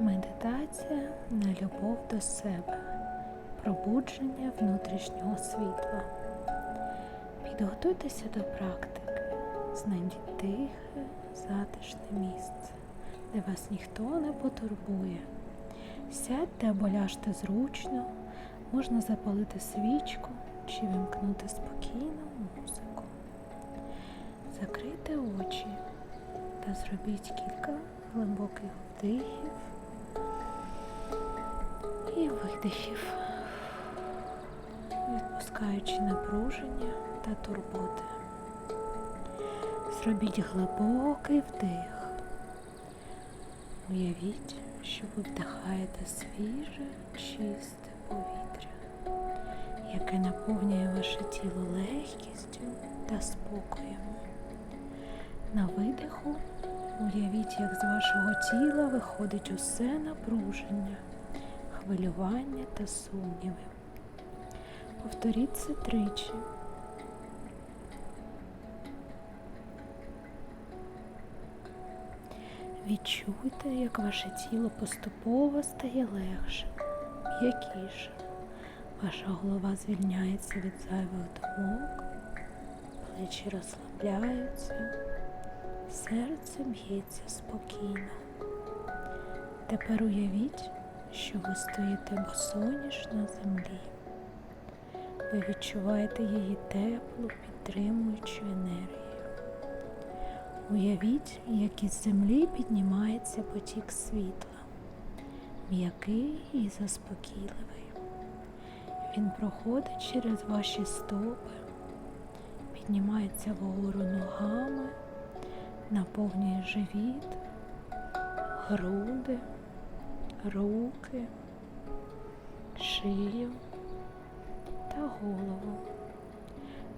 Медитація на любов до себе, пробудження внутрішнього світла. Підготуйтеся до практики, знайдіть тихе, затишне місце, де вас ніхто не потурбує. Сядьте або ляжте зручно, можна запалити свічку чи вимкнути спокійну музику. Закрийте очі та зробіть кілька глибоких вдихів і видихів, відпускаючи напруження та турботи. Зробіть глибокий вдих. Уявіть, що ви вдихаєте свіже, чисте повітря, яке наповнює ваше тіло легкістю та спокоєм. На видиху уявіть, як з вашого тіла виходить усе напруження, хвилювання та сумніви. Повторіть це тричі. Відчуйте, як ваше тіло поступово стає легшим, м'якішим. Ваша голова звільняється від зайвих думок, плечі розслабляються, серце б'ється спокійно. Тепер уявіть, що ви стоїте босоніж на землі. Ви відчуваєте її теплу, підтримуючу енергію. Уявіть, як із землі піднімається потік світла, м'який і заспокійливий. Він проходить через ваші стопи, піднімається вгору ногами, наповнює живіт, груди, руки, шию та голову.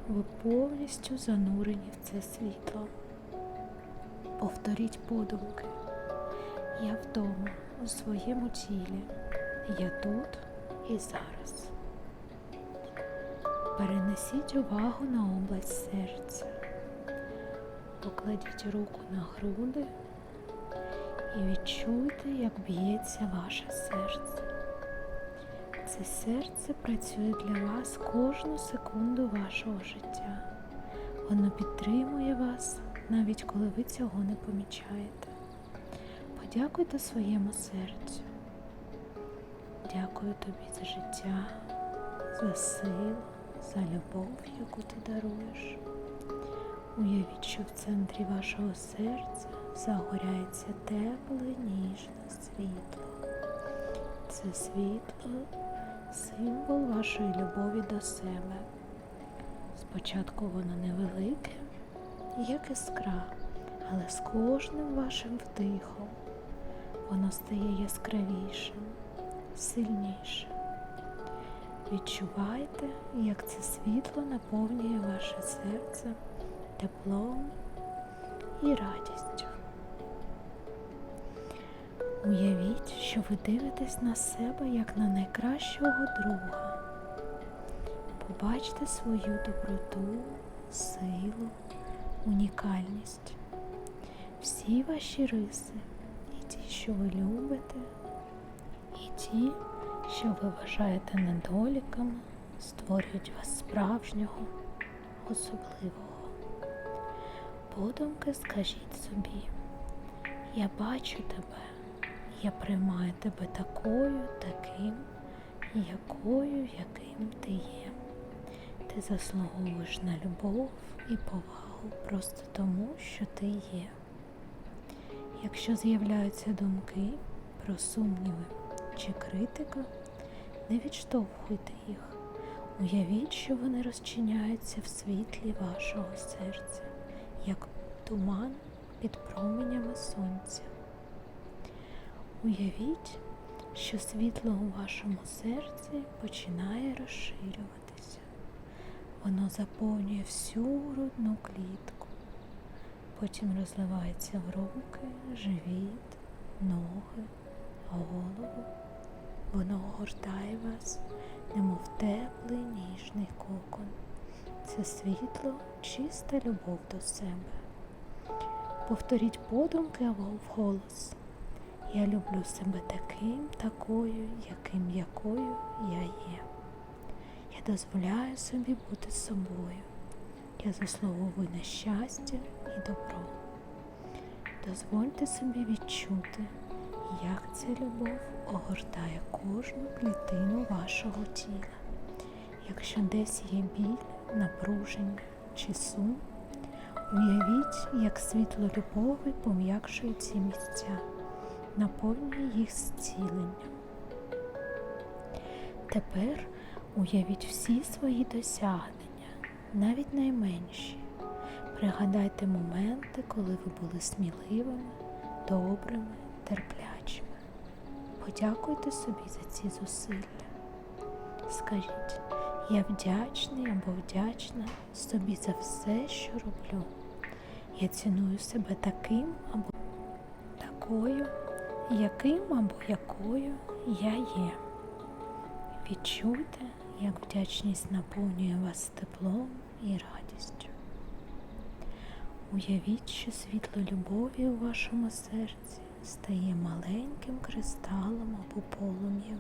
Ви повністю занурені в це світло. Повторіть подумки. Я вдома у своєму тілі. Я тут і зараз. Перенесіть увагу на область серця. Покладіть руку на груди і відчуйте, як б'ється ваше серце. Це серце працює для вас кожну секунду вашого життя. Воно підтримує вас навіть коли ви цього не помічаєте. Подякуйте своєму серцю. Дякую тобі за життя, за силу, за любов, яку ти даруєш. Уявіть, що в центрі вашого серця загоряється тепле, ніжне світло. Це світло символ вашої любові до себе. Спочатку воно невелике, як іскра, але з кожним вашим вдихом воно стає яскравішим, сильнішим. Відчувайте, як це світло наповнює ваше серце теплом і радістю. Уявіть, що ви дивитесь на себе як на найкращого друга. Побачте свою доброту, силу, унікальність. Всі ваші риси, і ті, що ви любите, і ті, що ви вважаєте недоліками, створюють вас справжнього, особливого. Подумки скажіть собі, я бачу тебе, я приймаю тебе такою, таким, якою, яким ти є. Ти заслуговуєш на любов і повагу просто тому, що ти є. Якщо з'являються думки про сумніви чи критика, не відштовхуйте їх. Уявіть, що вони розчиняються в світлі вашого серця, як туман під променями сонця. Уявіть, що світло у вашому серці починає розширюватися. Воно заповнює всю грудну клітку, потім розливається в руки, живіт, ноги, голову. Воно огортає вас, немов теплий ніжний кокон. Це світло, чиста любов до себе. Повторіть подумки або вголос. Я люблю себе таким, такою, яким якою я є. Я дозволяю собі бути собою. Я заслуговую на щастя і добро. Дозвольте собі відчути, як ця любов огортає кожну клітину вашого тіла. Якщо десь є біль, напруження чи сум, уявіть, як світло любові пом'якшує ці місця, наповнює їх зціленням. Тепер уявіть всі свої досягнення, навіть найменші. Пригадайте моменти, коли ви були сміливими, добрими, терплячими. Подякуйте собі за ці зусилля. Скажіть, я вдячний або вдячна собі за все, що роблю. Я ціную себе таким або такою, яким або якою я є. Відчуйте, як вдячність наповнює вас теплом і радістю. Уявіть, що світло любові у вашому серці стає маленьким кристалом або полум'ям.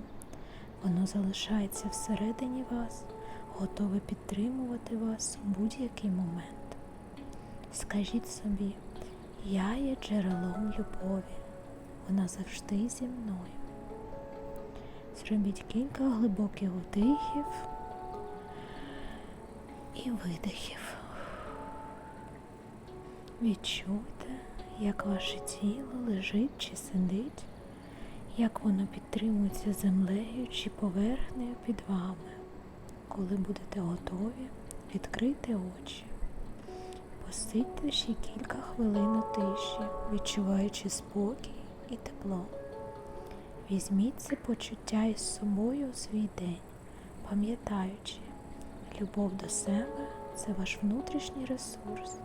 Воно залишається всередині вас, готове підтримувати вас у будь-який момент. Скажіть собі, я є джерелом любові, вона завжди зі мною. Зробіть кілька глибоких вдихів і видихів. Відчуйте, як ваше тіло лежить чи сидить, як воно підтримується землею чи поверхнею під вами. Коли будете готові, відкрийте очі. Посидьте ще кілька хвилин у тиші, відчуваючи спокій і тепло. Візьміть це почуття із собою у свій день, пам'ятаючи, любов до себе це ваш внутрішній ресурс,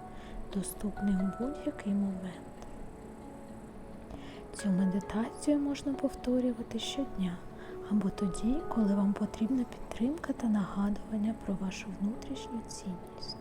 доступний у будь-який момент. Цю медитацію можна повторювати щодня або тоді, коли вам потрібна підтримка та нагадування про вашу внутрішню цінність.